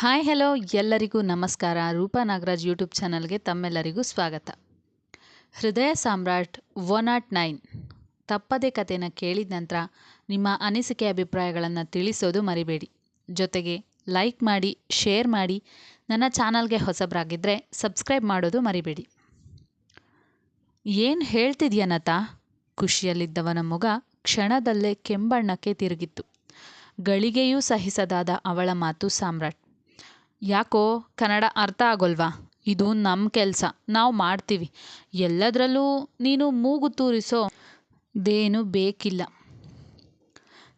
Hi hello ಎಲ್ಲರಿಗೂ ನಮಸ್ಕಾರ. Roopa Nagaraj YouTube ಚಾನಲ್ಗೆ ತಮ್ಮೆಲ್ಲರಿಗೂ ಸ್ವಾಗತ. ಹೃದಯ ಸಾಮ್ರಾಟ್ ಒನ್ ನಾಟ್ ನೈನ್. ತಪ್ಪದೇ ಕಥೆನ ಕೇಳಿದ ನಂತರ ನಿಮ್ಮ ಅನಿಸಿಕೆ ಅಭಿಪ್ರಾಯಗಳನ್ನು ತಿಳಿಸೋದು ಮರಿಬೇಡಿ. ಜೊತೆಗೆ ಲೈಕ್ ಮಾಡಿ ಶೇರ್ ಮಾಡಿ, ನನ್ನ ಚಾನಲ್ಗೆ ಹೊಸಬರಾಗಿದ್ದರೆ ಸಬ್ಸ್ಕ್ರೈಬ್ ಮಾಡೋದು ಮರಿಬೇಡಿ. ಏನು ಹೇಳ್ತಿದ್ಯಾ ನತಾ? ಖುಷಿಯಲ್ಲಿದ್ದವನ ಮೊಗ ಕ್ಷಣದಲ್ಲೇ ಕೆಂಬಣ್ಣಕ್ಕೆ ತಿರುಗಿತ್ತು. ಗಳಿಗೆಯೂ ಸಹಿಸದಾದ ಅವಳ ಮಾತು ಸಾಮ್ರಾಟ್. ಯಾಕೋ ಕನ್ನಡ ಅರ್ಥ ಆಗೋಲ್ವಾ? ಇದು ನಮ್ಮ ಕೆಲಸ, ನಾವು ಮಾಡ್ತೀವಿ. ಎಲ್ಲದರಲ್ಲೂ ನೀನು ಮೂಗು ತೂರಿಸೋ ದೇನು ಬೇಕಿಲ್ಲ.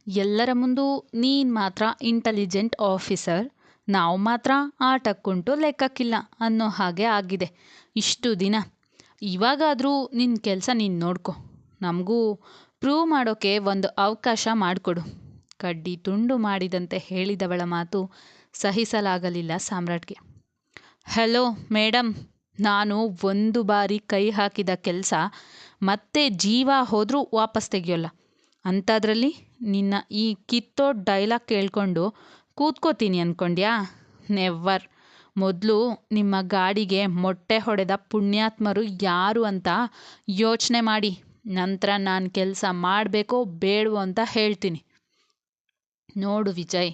ಎಲ್ಲರ ಮುಂದೂ ನೀನು ಮಾತ್ರ ಇಂಟೆಲಿಜೆಂಟ್ ಆಫೀಸರ್ ನಾವು ಮಾತ್ರ ಆಟಕ್ಕುಂಟು ಲೆಕ್ಕಕ್ಕಿಲ್ಲ ಅನ್ನೋ ಹಾಗೆ ಆಗಿದೆ. ಇಷ್ಟು ದಿನ. ಇವಾಗಾದರೂ ನಿನ್ನ ಕೆಲಸ ನೀನು ನೋಡ್ಕೊ. ನಮಗೂ ಪ್ರೂವ್ ಮಾಡೋಕ್ಕೆ ಒಂದು ಅವಕಾಶ ಮಾಡಿಕೊಡು. ಕಡ್ಡಿ ತುಂಡು ಮಾಡಿದಂತೆ ಹೇಳಿದವಳ ಮಾತು ಸಹಿಸಲಾಗಲಿಲ್ಲ ಸಾಮ್ರಾಟ್ಗೆ. ಹಲೋ ಮೇಡಮ್ ನಾನು ಒಂದು ಬಾರಿ ಕೈ ಹಾಕಿದ ಕೆಲಸ ಮತ್ತೆ ಜೀವ ಹೋದರೂ ವಾಪಸ್ ತೆಗಿಯೋಲ್ಲ. ಅಂಥದ್ರಲ್ಲಿ ನಿನ್ನ ಈ ಕಿತ್ತೋ ಡೈಲಾಗ್ ಕೇಳ್ಕೊಂಡು ಕೂತ್ಕೋತೀನಿ ಅಂದ್ಕೊಂಡ್ಯಾ ನೆವ್ವರ್ ಮೊದಲು ನಿಮ್ಮ ಗಾಡಿಗೆ ಮೊಟ್ಟೆ ಹೊಡೆದ ಪುಣ್ಯಾತ್ಮರು ಯಾರು ಅಂತ ಯೋಚನೆ ಮಾಡಿ, ನಂತರ ನಾನು ಕೆಲಸ ಮಾಡಬೇಕೋ ಬೇಡವೋ ಅಂತ ಹೇಳ್ತೀನಿ. ನೋಡು ವಿಜಯ್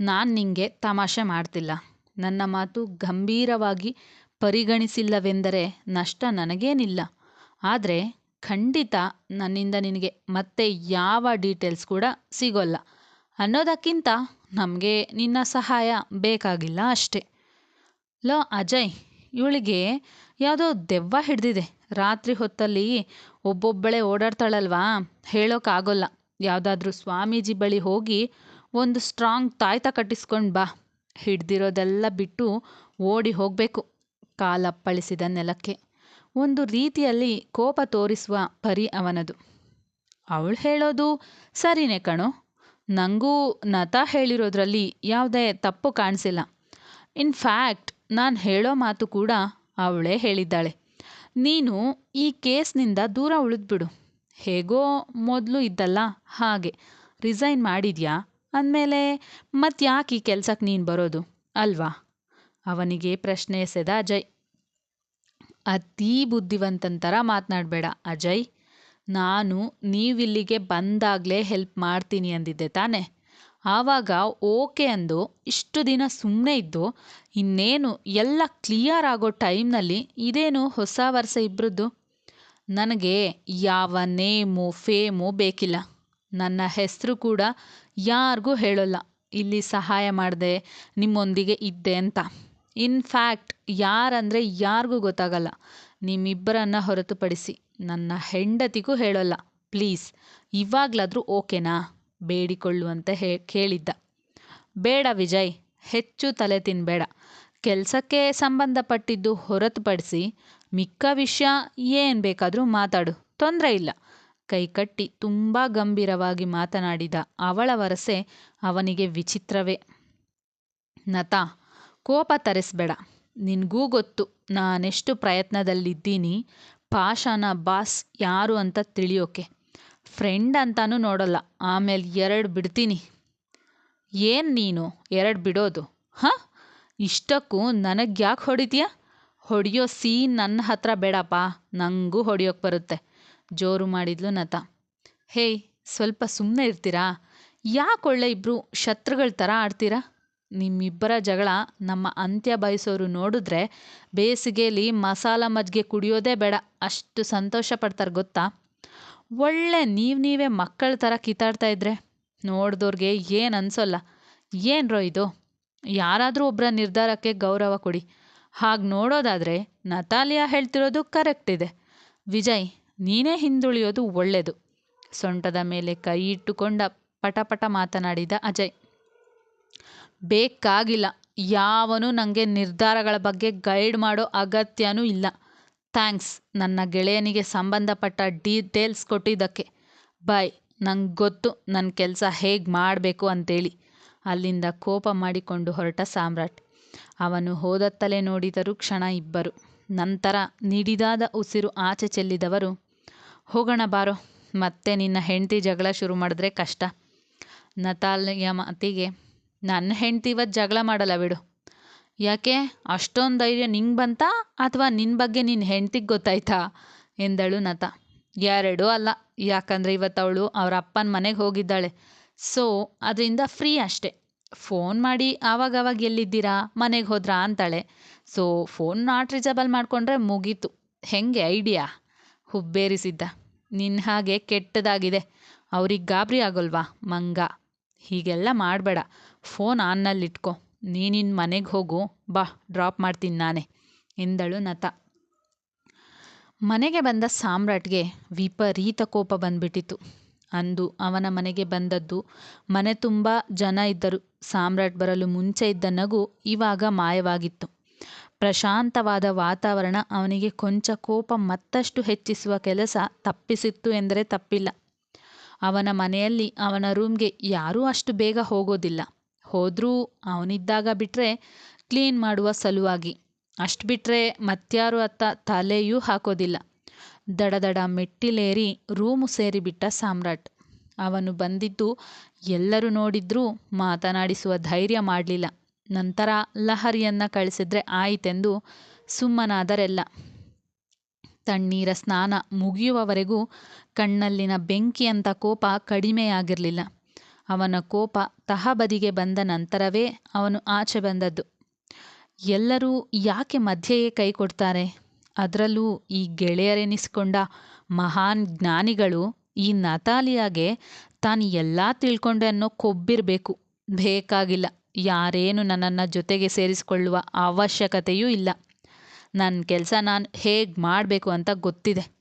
ನಾನು ನಿಂಗೆ ತಮಾಷೆ ಮಾಡ್ತಿಲ್ಲ. ನನ್ನ ಮಾತು ಗಂಭೀರವಾಗಿ ಪರಿಗಣಿಸಿಲ್ಲವೆಂದರೆ ನಷ್ಟ ನನಗೇನಿಲ್ಲ. ಆದರೆ ಖಂಡಿತ ನನ್ನಿಂದ ನಿನಗೆ ಮತ್ತೆ ಯಾವ ಡೀಟೇಲ್ಸ್ ಕೂಡ ಸಿಗೋಲ್ಲ. ಅನ್ನೋದಕ್ಕಿಂತ ನಮಗೆ ನಿನ್ನ ಸಹಾಯ ಬೇಕಾಗಿಲ್ಲ ಅಷ್ಟೇ. ಲೋ, ಅಜಯ್, ಇವಳಿಗೆ ಯಾವುದೋ ದೆವ್ವ ಹಿಡ್ದಿದೆ. ರಾತ್ರಿ ಹೊತ್ತಲ್ಲಿ ಒಬ್ಬೊಬ್ಬಳೇ ಓಡಾಡ್ತಾಳಲ್ವಾ? ಹೇಳೋಕ್ಕಾಗೋಲ್ಲ ಯಾವುದಾದ್ರೂ ಸ್ವಾಮೀಜಿ ಬಳಿ ಹೋಗಿ ಒಂದು ಸ್ಟ್ರಾಂಗ್ ತಾಯ್ತ ಕಟ್ಟಿಸ್ಕೊಂಡು ಬಾ. ಹಿಡ್ದಿರೋದೆಲ್ಲ ಬಿಟ್ಟು ಓಡಿ ಹೋಗಬೇಕು ಕಾಲಪ್ಪಳಿಸಿದ ನೆಲಕ್ಕೆ. ಒಂದು ರೀತಿಯಲ್ಲಿ ಕೋಪ ತೋರಿಸುವ ಪರಿ ಅವನದು. ಅವಳು ಹೇಳೋದು ಸರಿನೇ ಕಣೋ. ನನಗೂ ನತಾ ಹೇಳಿರೋದ್ರಲ್ಲಿ ಯಾವುದೇ ತಪ್ಪು ಕಾಣಿಸಿಲ್ಲ. ಇನ್ಫ್ಯಾಕ್ಟ್ ನಾನು ಹೇಳೋ ಮಾತು ಕೂಡ ಅವಳೇ ಹೇಳಿದ್ದಾಳೆ. ನೀನು ಈ ಕೇಸ್ನಿಂದ ದೂರ ಉಳಿದ್ಬಿಡು. ಹೇಗೋ ಮೊದಲು ಇದ್ದಲ್ಲ ಹಾಗೆ. ರಿಸೈನ್ ಮಾಡಿದ್ಯಾ? ಅಂದಮೇಲೆ ಮತ್ತ್ಯಾಕೆ ಈ ಕೆಲ್ಸಕ್ಕೆ ನೀನು ಬರೋದು? ಅಲ್ವಾ? ಅವನಿಗೆ ಪ್ರಶ್ನೆ ಎಸೆದ ಅಜಯ್. ಅತೀ ಬುದ್ಧಿವಂತನ ಥರ ಮಾತನಾಡಬೇಡ ಅಜಯ್. ನಾನು ನೀವಿಲ್ಲಿಗೆ ಬಂದಾಗಲೇ ಹೆಲ್ಪ್ ಮಾಡ್ತೀನಿ ಅಂದಿದ್ದೆ ತಾನೆ. ಆವಾಗ ಓಕೆ ಅಂದು ಇಷ್ಟು ದಿನ ಸುಮ್ಮನೆ ಇದ್ದು, ಇನ್ನೇನು ಎಲ್ಲ ಕ್ಲಿಯರ್ ಆಗೋ ಟೈಮ್ನಲ್ಲಿ ಇದೇನು ಹೊಸ ವರ್ಷ ಇಬ್ಬರದ್ದು ನನಗೆ ಯಾವ ನೇಮು ಫೇಮು ಬೇಕಿಲ್ಲ. ನನ್ನ ಹೆಸರು ಕೂಡ ಯಾರಿಗೂ ಹೇಳೋಲ್ಲ. ಇಲ್ಲಿ ಸಹಾಯ ಮಾಡಿದೆ, ನಿಮ್ಮೊಂದಿಗೆ ಇದ್ದೆ ಅಂತ. ಇನ್ಫ್ಯಾಕ್ಟ್ ಯಾರಂದರೆ ಯಾರಿಗೂ ಗೊತ್ತಾಗಲ್ಲ. ನಿಮ್ಮಿಬ್ಬರನ್ನ ಹೊರತುಪಡಿಸಿ ನನ್ನ ಹೆಂಡತಿಗೂ ಹೇಳೋಲ್ಲ. ಪ್ಲೀಸ್, ಇವಾಗಲಾದರೂ ಓಕೆನಾ? ಬೇಡಿಕೊಳ್ಳುವಂತೆ ಹೇ, ಕೇಳಿದ್ದ. ಬೇಡ ವಿಜಯ್, ಹೆಚ್ಚು ತಲೆ ತಿನ್ನಬೇಡ ಕೆಲಸಕ್ಕೆ ಸಂಬಂಧಪಟ್ಟಿದ್ದು ಹೊರತುಪಡಿಸಿ ಮಿಕ್ಕ ವಿಷಯ ಏನು ಬೇಕಾದರೂ ಮಾತಾಡು. ತೊಂದರೆ ಇಲ್ಲ. ಕೈಕಟ್ಟಿ ತುಂಬ ಗಂಭೀರವಾಗಿ ಮಾತನಾಡಿದ ಅವಳ ವರಸೆ ಅವನಿಗೆ ವಿಚಿತ್ರವೇ. ನತಾ, ಕೋಪ ತರಿಸ್ಬೇಡ. ನಿನಗೂ ಗೊತ್ತು ನಾನೆಷ್ಟು ಪ್ರಯತ್ನದಲ್ಲಿದ್ದೀನಿ. ಪಾಷಾನ ಬಾಸ್ ಯಾರು ಅಂತ ತಿಳಿಯೋಕೆ. ಫ್ರೆಂಡ್ ಅಂತಾನೂ ನೋಡಲ್ಲ, ಆಮೇಲೆ ಎರಡು ಬಿಡ್ತೀನಿ. ಏನು ನೀನು ಎರಡು ಬಿಡೋದು? ಹಾಂ? ಇಷ್ಟಕ್ಕೂ ನನಗೆ ಯಾಕೆ ಹೊಡಿತೀಯ? ಹೊಡೆಯೋ ಸೀನ್ ನನ್ನ ಹತ್ರ ಬೇಡಪ್ಪ ನನಗೂ ಹೊಡಿಯೋಕೆ ಬರುತ್ತೆ. ಜೋರು ಮಾಡಿದ್ಲು ನತಾ ಹೇಯ್ ಸ್ವಲ್ಪ ಸುಮ್ಮನೆ ಇರ್ತೀರಾ? ಯಾಕೆ ಒಳ್ಳೆ ಇಬ್ಬರು ಶತ್ರುಗಳ ಥರ ಆಡ್ತೀರಾ? ನಿಮ್ಮಿಬ್ಬರ ಜಗಳ ನಮ್ಮ ಅಂತ್ಯ ಬಯಸೋರು ನೋಡಿದ್ರೆ ಬೇಸಿಗೆಯಲ್ಲಿ ಮಸಾಲ ಮಜ್ಜಿಗೆ ಕುಡಿಯೋದೇ ಬೇಡ. ಅಷ್ಟು ಸಂತೋಷ ಪಡ್ತಾರೆ ಗೊತ್ತಾ? ಒಳ್ಳೆ ನೀವು ನೀವೇ ಮಕ್ಕಳ ಥರ ಕಿತ್ತಾಡ್ತಾ ಇದ್ರೆ ನೋಡಿದವ್ರಿಗೆ ಏನು ಅನ್ಸೋಲ್ಲ. ಏನ್ರೋ ಇದು? ಯಾರಾದರೂ ಒಬ್ಬರ ನಿರ್ಧಾರಕ್ಕೆ ಗೌರವ ಕೊಡಿ. ಹಾಗೆ ನೋಡೋದಾದರೆ ನತಾಲಿಯಾ ಹೇಳ್ತಿರೋದು ಕರೆಕ್ಟ್ ಇದೆ. ವಿಜಯ್ ನೀನೇ ಹಿಂದುಳಿಯೋದು ಒಳ್ಳೆಯದು ಸೊಂಟದ ಮೇಲೆ ಕೈ ಇಟ್ಟುಕೊಂಡ ಪಟಪಟ ಮಾತನಾಡಿದ ಅಜಯ್. ಬೇಕಾಗಿಲ್ಲ. ಯಾವನು ನನಗೆ ನಿರ್ಧಾರಗಳ ಬಗ್ಗೆ ಗೈಡ್ ಮಾಡೋ ಅಗತ್ಯನೂ ಇಲ್ಲ. ಥ್ಯಾಂಕ್ಸ್. ನನ್ನ ಗೆಳೆಯನಿಗೆ ಸಂಬಂಧಪಟ್ಟ ಡೀಟೇಲ್ಸ್ ಕೊಟ್ಟಿದ್ದಕ್ಕೆ. ಬಾಯ್ ನಂಗೆ ಗೊತ್ತು ನನ್ನ ಕೆಲಸ ಹೇಗೆ ಮಾಡಬೇಕು ಅಂತೇಳಿ. ಅಲ್ಲಿಂದ ಕೋಪ ಮಾಡಿಕೊಂಡು ಹೊರಟ ಸಾಮ್ರಾಟ್. ಅವನು ಹೋದತ್ತಲೇ ನೋಡಿದರು ಕ್ಷಣ ಇಬ್ಬರು. ನಂತರ ನಿಡಿದಾದ ಉಸಿರು ಆಚೆ ಚೆಲ್ಲಿದವರು ಹೋಗೋಣ ಬಾರೋ. ಮತ್ತೆ ನಿನ್ನ ಹೆಂಡತಿ ಜಗಳ ಶುರು ಮಾಡಿದ್ರೆ ಕಷ್ಟ. ನತಾಲಿಯ ಮಾತಿಗೆ, ನನ್ನ ಹೆಂಡತಿ ಇವತ್ತು ಜಗಳ ಮಾಡಲ್ಲ ಬಿಡು. ಯಾಕೆ? ಅಷ್ಟೊಂದು ಧೈರ್ಯ ನಿಂಗೆ ಬಂತಾ? ಅಥವಾ ನಿನ್ನ ಬಗ್ಗೆ ನಿನ್ನ ಹೆಂಡ್ತಿಗೆ ಗೊತ್ತಾಯ್ತಾ? ಎಂದಳು ನತ. ಎರಡೂ ಅಲ್ಲ. ಯಾಕಂದರೆ ಇವತ್ತು ಅವಳು ಅವರ ಅಪ್ಪನ ಮನೆಗೆ ಹೋಗಿದ್ದಾಳೆ. ಸೊ, ಅದರಿಂದ ಫ್ರೀ ಅಷ್ಟೆ. ಫೋನ್ ಮಾಡಿ ಆವಾಗವಾಗ ಎಲ್ಲಿದ್ದೀರಾ? ಮನೆಗೆ ಹೋದ್ರಾ ಅಂತಾಳೆ. ಸೊ, ಫೋನ್ ನಾಟ್ ರಿಜಬಲ್ ಮಾಡಿಕೊಂಡ್ರೆ ಮುಗೀತು. ಹೆಂಗೆ? ಐಡಿಯಾ? ಹುಬ್ಬೇರಿಸಿದ್ದ ನಿನ್ನ ಹಾಗೆ ಕೆಟ್ಟದಾಗಿದೆ. ಅವ್ರಿಗೆ ಗಾಬರಿ ಆಗೋಲ್ವಾ ಮಂಗ? ಹೀಗೆಲ್ಲ ಮಾಡಬೇಡ. ಫೋನ್ ಆನ್ನಲ್ಲಿಟ್ಕೊ. ನೀನಿನ್ನು ಮನೆಗೆ ಹೋಗು. ಬಾ, ಡ್ರಾಪ್ ಮಾಡ್ತೀನಿ ನಾನೇ, ಎಂದಳು ನತ. ಮನೆಗೆ ಬಂದ ಸಾಮ್ರಾಟ್ಗೆ ವಿಪರೀತ ಕೋಪ ಬಂದ್ಬಿಟ್ಟಿತು ಅಂದು ಅವನ ಮನೆಗೆ ಬಂದದ್ದು ಮನೆ ತುಂಬ ಜನ ಇದ್ದರು. ಸಾಮ್ರಾಟ್ ಬರಲು ಮುಂಚೆ ಇದ್ದ ನಗು ಇವಾಗ ಮಾಯವಾಗಿತ್ತು. ಪ್ರಶಾಂತವಾದ ವಾತಾವರಣ ಅವನಿಗೆ ಕೊಂಚ ಕೋಪ ಮತ್ತಷ್ಟು ಹೆಚ್ಚಿಸುವ ಕೆಲಸ ತಪ್ಪಿಸಿತ್ತು ಎಂದರೆ ತಪ್ಪಿಲ್ಲ. ಅವನ ಮನೆಯಲ್ಲಿ ಅವನ ರೂಮ್ಗೆ ಯಾರೂ ಅಷ್ಟು ಬೇಗ ಹೋಗೋದಿಲ್ಲ. ಹೋದರೂ ಅವನಿದ್ದಾಗ ಬಿಟ್ಟರೆ ಕ್ಲೀನ್ ಮಾಡುವ ಸಲುವಾಗಿ. ಅಷ್ಟು ಬಿಟ್ಟರೆ ಮತ್ಯಾರು ಅತ್ತ ತಲೆಯೂ ಹಾಕೋದಿಲ್ಲ. ದಡದಡ ಮೆಟ್ಟಿಲೇರಿ ರೂಮು ಸೇರಿಬಿಟ್ಟ ಸಾಮ್ರಾಟ್. ಅವನು ಬಂದಿದ್ದು ಎಲ್ಲರೂ ನೋಡಿದ್ರೂ ಮಾತನಾಡಿಸುವ ಧೈರ್ಯ ಮಾಡಲಿಲ್ಲ. ನಂತರ ಲಹರಿಯನ್ನು ಕಳಿಸಿದ್ರೆ ಆಯಿತೆಂದು ಸುಮ್ಮನಾದರೆಲ್ಲ. ತಣ್ಣೀರ ಸ್ನಾನ ಮುಗಿಯುವವರೆಗೂ ಕಣ್ಣಲ್ಲಿನ ಬೆಂಕಿಯಂಥ ಕೋಪ ಕಡಿಮೆಯಾಗಿರಲಿಲ್ಲ. ಅವನ ಕೋಪ ತಹಬದಿಗೆ ಬಂದ ನಂತರವೇ ಅವನು ಆಚೆ ಬಂದದ್ದು. ಎಲ್ಲರೂ ಯಾಕೆ ಮಧ್ಯೆಯೇ ಕೈ ಕೊಡ್ತಾರೆ? ಅದರಲ್ಲೂ ಈ ಗೆಳೆಯರೆನಿಸಿಕೊಂಡ ಮಹಾನ್ ಜ್ಞಾನಿಗಳು ಈ ನತಾಲಿಯಾಗೆ ತಾನು ಎಲ್ಲ ತಿಳ್ಕೊಂಡೆ ಅನ್ನೋ ಕೊಬ್ಬಿರಬೇಕು. ಬೇಕಾಗಿಲ್ಲ. ಯಾರೇನು ನನ್ನನ್ನು ಜೊತೆಗೆ ಸೇರಿಸಿಕೊಳ್ಳುವ ಅವಶ್ಯಕತೆಯೂ ಇಲ್ಲ. ನನ್ನ ಕೆಲಸ ನಾನು ಹೇಗೆ ಮಾಡಬೇಕು ಅಂತ ಗೊತ್ತಿದೆ.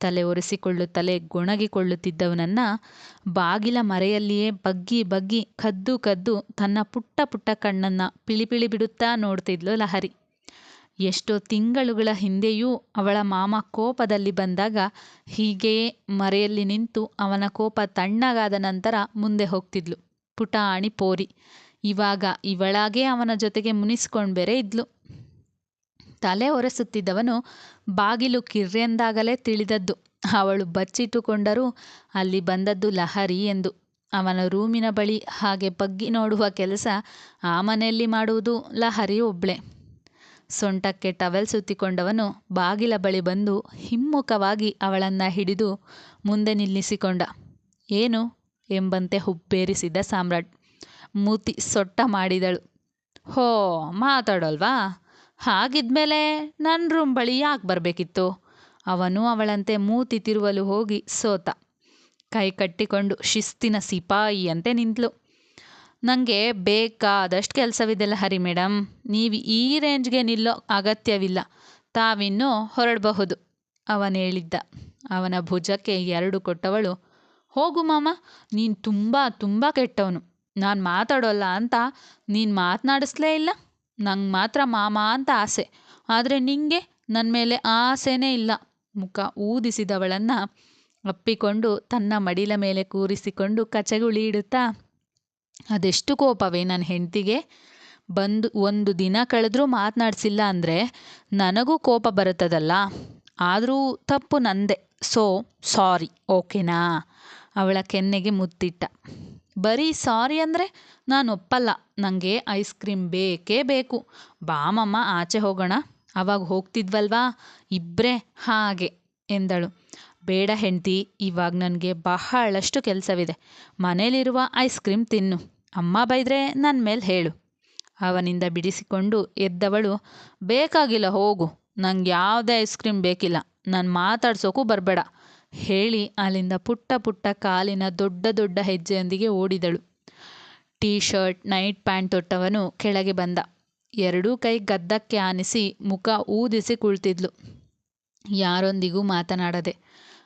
ತಲೆ ಒರೆಸಿಕೊಳ್ಳುತ್ತಲೇ ಗೊಣಗಿಕೊಳ್ಳುತ್ತಿದ್ದವನನ್ನು ಬಾಗಿಲ ಮರೆಯಲ್ಲಿಯೇ ಬಗ್ಗಿ ಬಗ್ಗಿ ಕದ್ದು ಕದ್ದು ತನ್ನ ಪುಟ್ಟ ಪುಟ್ಟ ಕಣ್ಣನ್ನು ಪಿಳಿಪಿಳಿ ಬಿಡುತ್ತಾ ನೋಡ್ತಿದ್ಲು ಲಹರಿ. ಎಷ್ಟೋ ತಿಂಗಳುಗಳ ಹಿಂದೆಯೂ ಅವಳ ಮಾಮ ಕೋಪದಲ್ಲಿ ಬಂದಾಗ ಹೀಗೆಯೇ ಮರೆಯಲ್ಲಿ ನಿಂತು ಅವನ ಕೋಪ ತಣ್ಣಗಾದ ನಂತರ ಮುಂದೆ ಹೋಗ್ತಿದ್ಲು. ಪುಟಾಣಿ ಪೋರಿ. ಇವಾಗ ಇವಳಾಗೇ ಅವನ ಜೊತೆಗೆ ಮುನಿಸ್ಕೊಂಡು ಬೇರೆ ಇದ್ಲು. ತಲೆ ಒರೆಸುತ್ತಿದ್ದವನು ಬಾಗಿಲು ಕಿರ್ರೆಂದಾಗಲೇ ತಿಳಿದದ್ದು. ಅವಳು ಬಚ್ಚಿಟ್ಟುಕೊಂಡರೂ ಅಲ್ಲಿ ಬಂದದ್ದು ಲಹರಿ ಎಂದು. ಅವನ ರೂಮಿನ ಬಳಿ ಹಾಗೆ ಬಗ್ಗಿ ನೋಡುವ ಕೆಲಸ ಆ ಮನೆಯಲ್ಲಿ ಮಾಡುವುದು ಲಹರಿ ಒಬ್ಳೆ. ಸೊಂಟಕ್ಕೆ ಟವೆಲ್ ಸುತ್ತಿಕೊಂಡವನು ಬಾಗಿಲ ಬಳಿ ಬಂದು ಹಿಮ್ಮುಖವಾಗಿ ಅವಳನ್ನು ಹಿಡಿದು ಮುಂದೆ ನಿಲ್ಲಿಸಿಕೊಂಡ. ಏನು? ಎಂಬಂತೆ ಹುಬ್ಬೇರಿಸಿದ ಸಾಮ್ರಾಟ್. ಮೂತಿ ಸೊಟ್ಟ ಮಾಡಿದಳು. ಹೋ, ಮಾತಾಡೋಲ್ವಾ? ಹಾಗಿದ್ಮೇಲೆ ನನ್ನ ರೂಮ್ ಬಳಿ ಯಾಕೆ ಬರಬೇಕಿತ್ತು? ಅವನು ಅವಳಂತೆ ಮೂತಿ ತಿರುವಲು ಹೋಗಿ ಸೋತ. ಕೈ ಕಟ್ಟಿಕೊಂಡು ಶಿಸ್ತಿನ ಸಿಪಾಯಿಯಂತೆ ನಿಂತಳು ನನಗೆ ಬೇಕಾದಷ್ಟು ಕೆಲಸವಿದೆಲ್ಲ ಹರಿ ಮೇಡಮ್ ನೀವು ಈ ರೇಂಜ್ಗೆ ನಿಲ್ಲೋ ಅಗತ್ಯವಿಲ್ಲ. ತಾವಿನ್ನೂ ಹೊರಡಬಹುದು ಅವನೇಳಿದ್ದ ಅವನ ಭುಜಕ್ಕೆ ಎರಡು ಕೊಟ್ಟವಳು, ಹೋಗು ಮಾಮ, ನೀನು ತುಂಬ ತುಂಬ ಕೆಟ್ಟವನು. ನಾನು ಮಾತಾಡೋಲ್ಲ ಅಂತ ನೀನು ಮಾತನಾಡಿಸ್ಲೇ ಇಲ್ಲ? ನಂಗೆ ಮಾತ್ರ ಮಾಮ ಅಂತ ಆಸೆ. ಆದರೆ ನಿಂಗೆ ನನ್ನ ಮೇಲೆ ಆಸೆನೇ ಇಲ್ಲ. ಮುಖ ಊದಿಸಿದವಳನ್ನು ಅಪ್ಪಿಕೊಂಡು ತನ್ನ ಮಡಿಲ ಮೇಲೆ ಕೂರಿಸಿಕೊಂಡು ಕಚಗುಳಿ ಇಡುತ್ತಾ, ಅದೆಷ್ಟು ಕೋಪವೇ ನನ್ನ ಹೆಂಡತಿಗೆ? ಬಂದು ಒಂದು ದಿನ ಕಳೆದರೂ ಮಾತನಾಡಿಸಿಲ್ಲ ಅಂದರೆ ನನಗೂ ಕೋಪ ಬರುತ್ತದಲ್ಲ? ಆದರೂ ತಪ್ಪು ನಂದೆ. ಸೊ, ಸಾರಿ, ಓಕೆನಾ? ಅವಳ ಕೆನ್ನೆಗೆ ಮುತ್ತಿಟ್ಟ. ಬರೀ ಸಾರಿ ಅಂದರೆ ನಾನು ಒಪ್ಪಲ್ಲ. ನನಗೆ ಐಸ್ ಕ್ರೀಮ್ ಬೇಕೇ ಬೇಕು. ಬಾಮಮ್ಮ ಆಚೆ ಹೋಗೋಣ. ಅವಾಗ ಹೋಗ್ತಿದ್ವಲ್ವಾ? ಇಬ್ಬರೇ ಹಾಗೆ ಎಂದಳು. ಬೇಡ ಹೆಂಡತಿ, ಇವಾಗ ನನಗೆ ಬಹಳಷ್ಟು ಕೆಲಸವಿದೆ. ಮನೇಲಿರುವ ಐಸ್ ಕ್ರೀಮ್ ತಿನ್ನು. ಅಮ್ಮ ಬೈದರೆ ನನ್ನ ಮೇಲೆ ಹೇಳು. ಅವನಿಂದ ಬಿಡಿಸಿಕೊಂಡು ಎದ್ದವಳು, ಬೇಕಾಗಿಲ್ಲ ಹೋಗು. ನಂಗೆ ಯಾವುದೇ ಐಸ್ ಕ್ರೀಮ್ ಬೇಕಿಲ್ಲ. ನಾನು ಮಾತಾಡ್ಸೋಕ್ಕೂ ಬರಬೇಡ. ಹೇಳಿ ಅಲ್ಲಿಂದ ಪುಟ್ಟ ಪುಟ್ಟ ಕಾಲಿನ ದೊಡ್ಡ ದೊಡ್ಡ ಹೆಜ್ಜೆಯೊಂದಿಗೆ ಓಡಿದಳು. ಟೀ ಶರ್ಟ್ ನೈಟ್ ಪ್ಯಾಂಟ್ ತೊಟ್ಟವನು ಕೆಳಗೆ ಬಂದ. ಎರಡೂ ಕೈ ಗದ್ದಕ್ಕೆ ಆನಿಸಿ ಮುಖ ಊದಿಸಿ ಕುಳಿತಿದ್ಲು. ಯಾರೊಂದಿಗೂ ಮಾತನಾಡದೆ.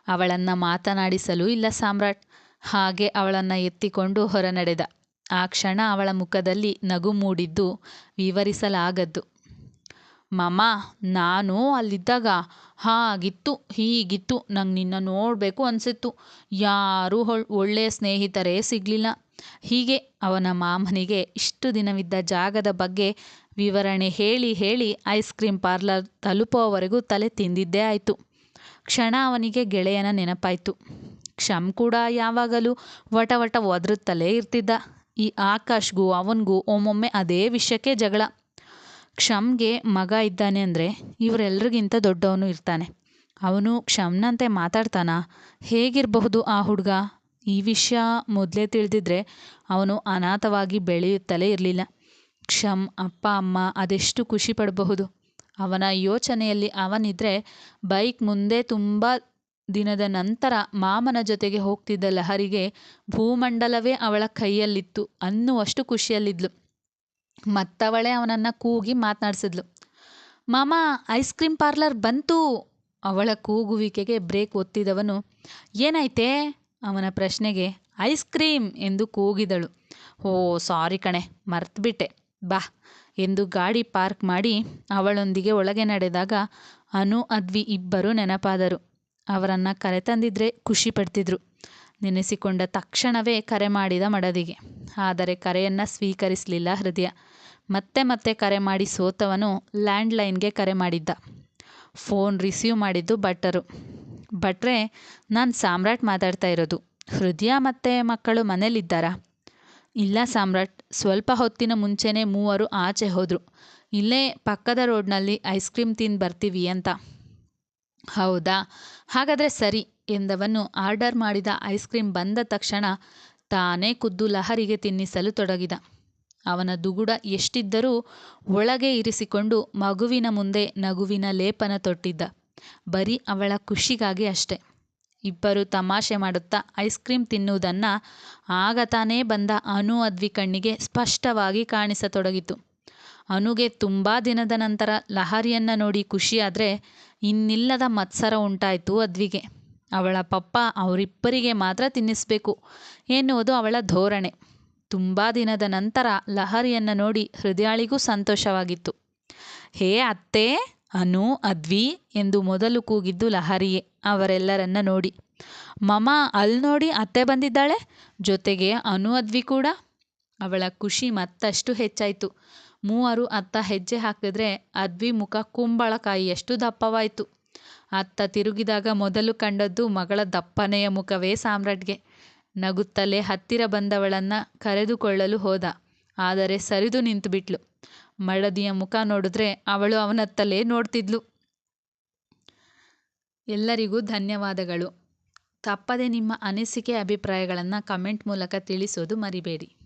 ಅವಳನ್ನು ಮಾತನಾಡಿಸಲು ಇಲ್ಲ ಸಾಮ್ರಾಟ್. ಹಾಗೆ ಅವಳನ್ನು ಎತ್ತಿಕೊಂಡು ಹೊರನಡೆದ. ಆ ಕ್ಷಣ ಅವಳ ಮುಖದಲ್ಲಿ ನಗು ಮೂಡಿದ್ದು ವಿವರಿಸಲಾಗದ್ದು. ಮಮ, ನಾನು ಅಲ್ಲಿದ್ದಾಗ ಹಾಗಿತ್ತು, ಹೀಗಿತ್ತು, ನಂಗೆ ನಿನ್ನ ನೋಡಬೇಕು ಅನಿಸಿತ್ತು. ಯಾರೂ ಒಳ್ಳೆಯ ಸ್ನೇಹಿತರೇ ಸಿಗಲಿಲ್ಲ. ಹೀಗೆ ಅವನ ಮಾಮನಿಗೆ ಇಷ್ಟು ದಿನವಿದ್ದ ಜಾಗದ ಬಗ್ಗೆ ವಿವರಣೆ ಹೇಳಿ ಹೇಳಿ ಐಸ್ ಕ್ರೀಮ್ ಪಾರ್ಲರ್ ತಲುಪೋವರೆಗೂ ತಲೆ ತಿಂದಿದ್ದೇ ಆಯಿತು. ಕ್ಷಣ ಅವನಿಗೆ ಗೆಳೆಯನ ನೆನಪಾಯಿತು. ಕ್ಷಮ್ ಕೂಡ ಯಾವಾಗಲೂ ವಟ ವಟ ಒದರುತ್ತಲೇ ಇರ್ತಿದ್ದ. ಈ ಆಕಾಶ್ಗೂ, ಅವನಿಗೂ ಒಮ್ಮೊಮ್ಮೆ ಅದೇ ವಿಷಯಕ್ಕೆ ಜಗಳ. ಕ್ಷಮ್ಗೆ ಮಗ ಇದ್ದಾನೆ ಅಂದರೆ ಇವರೆಲ್ರಿಗಿಂತ ದೊಡ್ಡವನು ಇರ್ತಾನೆ. ಅವನು ಕ್ಷಮ್ನಂತೆ ಮಾತಾಡ್ತಾನಾ? ಹೇಗಿರಬಹುದು ಆ ಹುಡುಗ? ಈ ವಿಷಯ ಮೊದಲೇ ತಿಳಿದಿದ್ರೆ ಅವನು ಅನಾಥವಾಗಿ ಬೆಳೆಯುತ್ತಲೇ ಇರಲಿಲ್ಲ. ಕ್ಷಮ್ ಅಪ್ಪ, ಅಮ್ಮ ಅದೆಷ್ಟು ಖುಷಿ ಪಡಬಹುದು. ಅವನ ಯೋಚನೆಯಲ್ಲಿ ಅವನಿದ್ರೆ ಬೈಕ್ ಮುಂದೆ ತುಂಬ ದಿನದ ನಂತರ ಮಾಮನ ಜೊತೆಗೆ ಹೋಗ್ತಿದ್ದ ಲಹರಿಗೆ ಭೂಮಂಡಲವೇ ಅವಳ ಕೈಯಲ್ಲಿತ್ತು ಅನ್ನುವಷ್ಟು ಖುಷಿಯಲ್ಲಿದ್ಲು. ಮತ್ತವಳೇ ಅವನನ್ನು ಕೂಗಿ ಮಾತನಾಡಿಸಿದ್ಲು. ಮಾಮ ಐಸ್ ಕ್ರೀಮ್ ಪಾರ್ಲರ್ ಬಂತು. ಅವಳ ಕೂಗುವಿಕೆಗೆ ಬ್ರೇಕ್ ಒತ್ತಿದವನು ಏನೈತೆ ಅವನ ಪ್ರಶ್ನೆಗೆ ಐಸ್ ಕ್ರೀಮ್ ಎಂದು ಕೂಗಿದಳು. ಓ ಸಾರಿ ಕಣೆ, ಮರ್ತುಬಿಟ್ಟೆ. ಬಾ ಎಂದು ಗಾಡಿ ಪಾರ್ಕ್ ಮಾಡಿ ಅವಳೊಂದಿಗೆ ಒಳಗೆ ನಡೆದಾಗ ಅನು, ಅದ್ವಿ ಇಬ್ಬರು ನೆನಪಾದರು. ಅವರನ್ನು ಕರೆತಂದಿದ್ರೆ ಖುಷಿ ಪಡ್ತಿದ್ರು. ನೆನೆಸಿಕೊಂಡ ತಕ್ಷಣವೇ ಕರೆ ಮಾಡಿದ ಮಡದಿಗೆ. ಆದರೆ ಕರೆಯನ್ನು ಸ್ವೀಕರಿಸಲಿಲ್ಲ ಹೃದಯ. ಮತ್ತೆ ಮತ್ತೆ ಕರೆ ಮಾಡಿ ಸೋತವನು ಲ್ಯಾಂಡ್ಲೈನ್ಗೆ ಕರೆ ಮಾಡಿದ್ದ. ಫೋನ್ ರಿಸೀವ್ ಮಾಡಿದ್ದು ಭಟ್ಟರು ಭಟ್ರೆ, ನಾನು ಸಾಮ್ರಾಟ್ ಮಾತಾಡ್ತಾ ಇರೋದು. ಹೃದಯ ಮತ್ತು ಮಕ್ಕಳು ಮನೇಲಿದ್ದಾರಾ? ಇಲ್ಲ ಸಾಮ್ರಾಟ್. ಸ್ವಲ್ಪ ಹೊತ್ತಿನ ಮುಂಚೆನೇ ಮೂವರು ಆಚೆ ಹೋದರು. ಇಲ್ಲೇ ಪಕ್ಕದ ರೋಡ್ನಲ್ಲಿ ಐಸ್ ಕ್ರೀಮ್ ತಿಂದು ಬರ್ತೀವಿ ಅಂತ. ಹೌದಾ? ಹಾಗಾದರೆ ಸರಿ. ಎಂದವನು ಆರ್ಡರ್ ಮಾಡಿದ ಐಸ್ ಕ್ರೀಂ ಬಂದ ತಕ್ಷಣ ತಾನೇ ಖುದ್ದು ಲಹರಿಗೆ ತಿನ್ನಿಸಲು ತೊಡಗಿದ. ಅವನ ದುಗುಡ ಎಷ್ಟಿದ್ದರೂ ಒಳಗೆ ಇರಿಸಿಕೊಂಡು ಮಗುವಿನ ಮುಂದೆ ನಗುವಿನ ಲೇಪನ ತೊಟ್ಟಿದ್ದ. ಬರೀ ಅವಳ ಖುಷಿಗಾಗಿ ಅಷ್ಟೆ. ಇಬ್ಬರು ತಮಾಷೆ ಮಾಡುತ್ತಾ ಐಸ್ ಕ್ರೀಂ ತಿನ್ನುವುದನ್ನು ಆಗ ತಾನೇ ಬಂದ ಅನು ಅದ್ವಿ ಕಣ್ಣಿಗೆ ಸ್ಪಷ್ಟವಾಗಿ ಕಾಣಿಸತೊಡಗಿತು. ಅನುಗೆ ತುಂಬ ದಿನದ ನಂತರ ಲಹರಿಯನ್ನು ನೋಡಿ ಖುಷಿಯಾದರೆ ಇನ್ನಿಲ್ಲದ ಮತ್ಸರ ಉಂಟಾಯಿತು ಅದ್ವಿಗೆ. ಅವಳ ಪಪ್ಪ ಅವರಿಬ್ಬರಿಗೆ ಮಾತ್ರ ತಿನ್ನಿಸಬೇಕು ಎನ್ನುವುದು ಅವಳ ಧೋರಣೆ. ತುಂಬ ದಿನದ ನಂತರ ಲಹರಿಯನ್ನು ನೋಡಿ ಹೃದಯಾಳಿಗೂ ಸಂತೋಷವಾಗಿತ್ತು. ಹೇ ಅತ್ತೆ, ಅನು, ಅದ್ವಿ ಎಂದು ಮೊದಲು ಕೂಗಿದ್ದು ಲಹರಿಯೇ ಅವರೆಲ್ಲರನ್ನ ನೋಡಿ. ಮಮ ಅಲ್ಲಿ ನೋಡಿ ಅತ್ತೆ ಬಂದಿದ್ದಾಳೆ, ಜೊತೆಗೆ ಅನು, ಅದ್ವಿ ಕೂಡ. ಅವಳ ಖುಷಿ ಮತ್ತಷ್ಟು ಹೆಚ್ಚಾಯಿತು. ಮೂವರು ಅತ್ತ ಹೆಜ್ಜೆ ಹಾಕಿದ್ರೆ ಅದ್ವಿ ಮುಖ ಕುಂಬಳಕಾಯಿಯಷ್ಟು ದಪ್ಪವಾಯಿತು. ಅತ್ತ ತಿರುಗಿದಾಗ ಮೊದಲು ಕಂಡದ್ದು ಮಗಳ ದಪ್ಪನೆಯ ಮುಖವೇ ಸಾಮ್ರಾಟ್ಗೆ. ನಗುತ್ತಲೇ ಹತ್ತಿರ ಬಂದವಳನ್ನು ಕರೆದುಕೊಳ್ಳಲು ಹೋದ. ಆದರೆ ಸರಿದು ನಿಂತುಬಿಟ್ಲು. ಮಡದಿಯ ಮುಖ ನೋಡಿದ್ರೆ ಅವಳು ಅವನತ್ತಲೇ ನೋಡ್ತಿದ್ಲು. ಎಲ್ಲರಿಗೂ ಧನ್ಯವಾದಗಳು. ತಪ್ಪದೆ ನಿಮ್ಮ ಅನಿಸಿಕೆ ಅಭಿಪ್ರಾಯಗಳನ್ನು ಕಮೆಂಟ್ ಮೂಲಕ ತಿಳಿಸೋದು ಮರಿಬೇಡಿ.